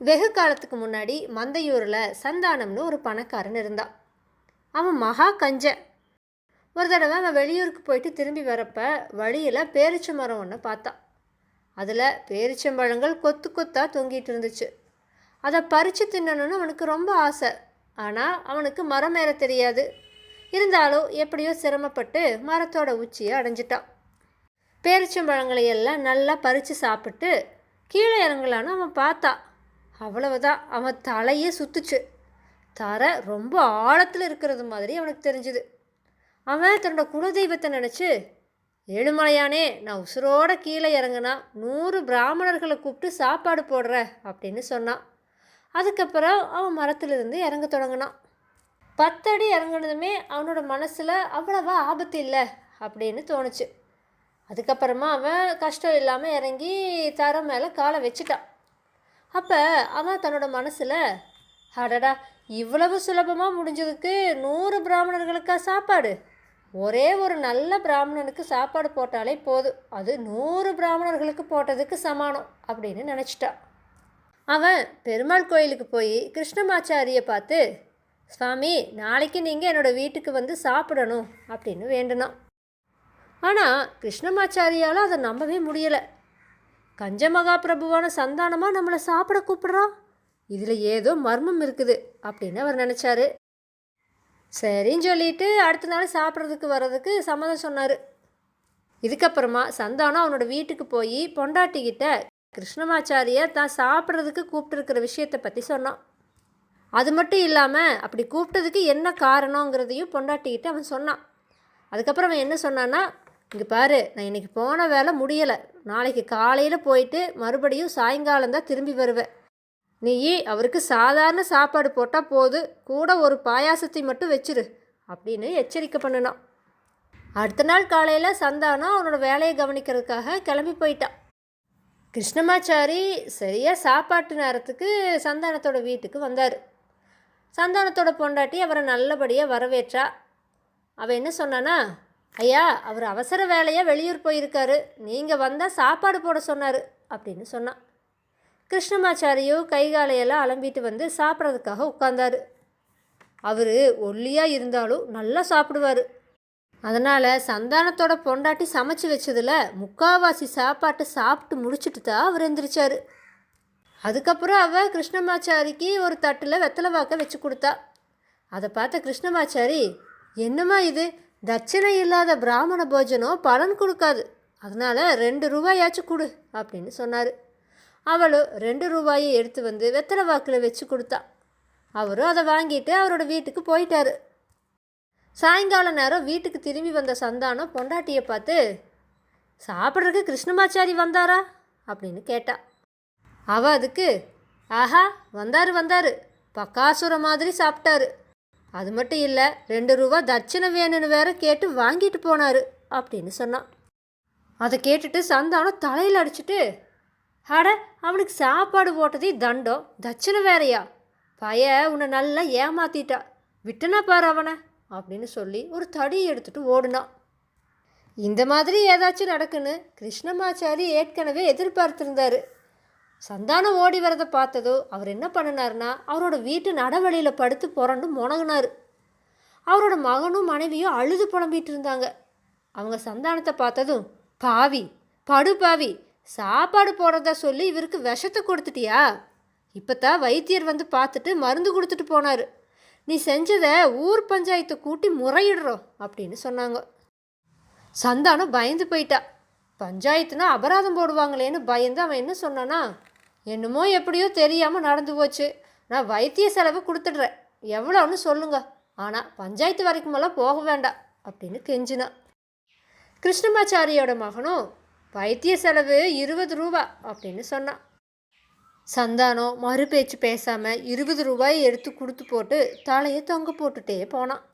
வெகு காலத்துக்கு முன்னாடி மந்தையூரில் சந்தானம்னு ஒரு பணக்காரன் இருந்தான் அவன் மகா கஞ்சன் ஒரு தடவை அவன் வெளியூருக்கு போயிட்டு திரும்பி வரப்ப வழியில் பேரிச்ச மரம் ஒன்று பார்த்தான் அதில் பேரிச்சம்பழங்கள் கொத்து கொத்தாக தொங்கிட்டு இருந்துச்சு. அதை பறித்து தின்னணும்னு அவனுக்கு ரொம்ப ஆசை. ஆனால் அவனுக்கு மரம் ஏற தெரியாது. இருந்தாலும் எப்படியோ சிரமப்பட்டு மரத்தோட உச்சியை அடைஞ்சிட்டான். பேரிச்சம்பழங்களை எல்லாம் நல்லா பறித்து சாப்பிட்டு கீழே இறங்கலான்னு அவன் பார்த்தான் அவ்வளவுதான். அவன் தலையே சுத்துச்சு. தரை ரொம்ப ஆழத்தில் இருக்கிறது மாதிரி அவனுக்கு தெரிஞ்சுது. அவன் தன்னோட குலதெய்வத்தை நினச்சி ஏழுமலையானே நான் உசுரோட கீழே இறங்கினா நூறு பிராமணர்களை கூப்பிட்டு சாப்பாடு போடுற அப்படின்னு சொன்னான். அதுக்கப்புறம் அவன் மரத்துலேருந்து இறங்க தொடங்கினான். பத்தடி இறங்குனதுமே அவனோட மனசில் அவ்வளவா ஆபத்து இல்லை அப்படின்னு தோணுச்சு. அதுக்கப்புறமா அவன் கஷ்டம் இல்லாமல் இறங்கி தர மேலே காலை வச்சுட்டான். அப்போ அவன் தன்னோட மனசில் அடடா இவ்வளவு சுலபமாக முடிஞ்சதுக்கு நூறு பிராமணர்களுக்கா சாப்பாடு? ஒரே ஒரு நல்ல பிராமணனுக்கு சாப்பாடு போட்டாலே போதும். அது நூறு பிராமணர்களுக்கு போட்டதுக்கு சமானம் அப்படின்னு நினச்சிட்டான் அவன் பெருமாள் கோயிலுக்கு போய் கிருஷ்ணமாச்சாரியை பார்த்து சுவாமி நாளைக்கு நீங்கள் என்னோட வீட்டுக்கு வந்து சாப்பிடணும் அப்படின்னு வேண்டினான். ஆனால் கிருஷ்ணமாச்சாரியால் அதை நம்பவே முடியலை. கஞ்ச மகாபிரபுவான சந்தானமாக நம்மளை சாப்பிட கூப்பிடுறான் இதில் ஏதோ மர்மம் இருக்குது அப்படின்னு அவர் நினச்சாரு. சரின்னு சொல்லிட்டு அடுத்த நாள் சாப்பிட்றதுக்கு வர்றதுக்கு சம்மதம் சொன்னார். இதுக்கப்புறமா சந்தானம் அவனோட வீட்டுக்கு போய் பொண்டாட்டிக்கிட்ட கிருஷ்ணமாச்சாரிய தான் சாப்பிட்றதுக்கு கூப்பிட்டுருக்கிற விஷயத்தை பற்றி சொன்னான். அது மட்டும் இல்லாமல் அப்படி கூப்பிட்டதுக்கு என்ன காரணங்கிறதையும் பொண்டாட்டிக்கிட்ட அவன் சொன்னான். அதுக்கப்புறம் அவன் என்ன சொன்னான்னா இங்கே பாரு நான் இன்றைக்கி போன வேலை முடியலை. நாளைக்கு காலையில் போயிட்டு மறுபடியும் சாயங்காலம் தான் திரும்பி வருவேன். நீ அவருக்கு சாதாரண சாப்பாடு போட்டால் போது கூட ஒரு பாயாசத்தை மட்டும் வச்சிரு அப்படின்னு எச்சரிக்கை பண்ணினான். அடுத்த நாள் காலையில் சந்தானம் அவனோட வேலையை கவனிக்கிறதுக்காக கிளம்பி போயிட்டான். கிருஷ்ணமாச்சாரி சரியாக சாப்பாட்டு நேரத்துக்கு சந்தானத்தோட வீட்டுக்கு வந்தார். சந்தானத்தோட பொண்டாட்டி அவரை நல்லபடியாக வரவேற்றா. அவள் என்ன சொன்னானா ஐயா அவர் அவசர வேலையாக வெளியூர் போயிருக்காரு. நீங்கள் வந்தால் சாப்பாடு போட சொன்னார் அப்படின்னு சொன்னான் கிருஷ்ணமாச்சாரியோ கை காலையெல்லாம் அலம்பிட்டு வந்து சாப்பிட்றதுக்காக உட்கார்ந்தாரு. அவர் ஒல்லியாக இருந்தாலும் நல்லா சாப்பிடுவார். அதனால் சந்தானத்தோட பொண்டாட்டி சமைச்சு வச்சதில் முக்காவாசி சாப்பாட்டை சாப்பிட்டு முடிச்சுட்டு தான் அவர் எந்திரிச்சார். அதுக்கப்புறம் அவள் கிருஷ்ணமாச்சாரிக்கு ஒரு தட்டில் வெத்தலை வாக்க வச்சு கொடுத்தா. அதை பார்த்த கிருஷ்ணமாச்சாரி என்னம்மா இது? தட்சிணை இல்லாத பிராமண போஜனம் பலன் கொடுக்காது. அதனால் ரெண்டு ரூபாயாச்சும் கொடு அப்படின்னு சொன்னார். அவளும் ரெண்டு ரூபாயை எடுத்து வந்து வெத்தலை வாக்கில் வச்சு கொடுத்தா. அவரும் அதை வாங்கிட்டு அவரோட வீட்டுக்கு போயிட்டாரு. சாயங்கால நேரம் வீட்டுக்கு திரும்பி வந்த சந்தானம் பொண்டாட்டியை பார்த்து சாப்பிட்றதுக்கு கிருஷ்ணமாச்சாரி வந்தாரா? அப்படின்னு கேட்டா. அவ அதுக்கு ஆஹா வந்தார் வந்தார். பக்காசுர மாதிரி சாப்பிட்டாரு. அது மட்டும் இல்லை ரெண்டு ரூபா தட்சணை வேணும்னு வேற கேட்டு வாங்கிட்டு போனார் அப்படின்னு சொன்னான். அதை கேட்டுட்டு சந்தானம் தலையில் அடிச்சிட்டு அட அவனுக்கு சாப்பாடு போட்டதே தண்டம் தட்சணை வேறையா? பய உன்னை நல்லா ஏமாத்திட்டா விட்டனா பாரு அவனை அப்படின்னு சொல்லி ஒரு தடி எடுத்துட்டு ஓடுனான். இந்த மாதிரி ஏதாச்சும் நடக்குன்னு கிருஷ்ணமாச்சாரி ஏற்கனவே எதிர்பார்த்துருந்தாரு. சந்தானம் ஓடி வரதை பார்த்ததோ அவர் என்ன பண்ணினார்னா அவரோட வீட்டு நடவழியில் படுத்து புரண்டு முணங்கினார் அவரோட மகனும் மனைவியும் அழுது புலம்பிட்டு இருந்தாங்க. அவங்க சந்தானத்தை பார்த்ததும் பாவி படு பாவி சாப்பாடு போடுறதா சொல்லி இவருக்கு விஷத்தை கொடுத்துட்டியா? இப்போ தான் வைத்தியர் வந்து பார்த்துட்டு மருந்து கொடுத்துட்டு போனார். நீ செஞ்சதை ஊர் பஞ்சாயத்தை கூட்டி முறையிடுறோம் அப்படின்னு சொன்னாங்க. சந்தானம் பயந்து போயிட்டா. பஞ்சாயத்துனா அபராதம் போடுவாங்களேன்னு பயந்து அவன் என்ன சொன்னானா என்னமோ எப்படியோ தெரியாமல் நடந்து போச்சு. நான் வைத்திய செலவு கொடுத்துடுறேன். எவ்வளோன்னு சொல்லுங்க. ஆனால் பஞ்சாயத்து வரைக்குமெல்லாம் போக வேண்டாம் அப்படின்னு கெஞ்சினான் கிருஷ்ணமாச்சாரியோட மகனும் வைத்திய செலவு இருபது ரூபா அப்படின்னு சொன்னான் சந்தானம் மறு பேச்சு பேசாமல் இருபது ரூபாயை எடுத்து கொடுத்து போட்டு தலையை தொங்க போட்டுட்டே போனான்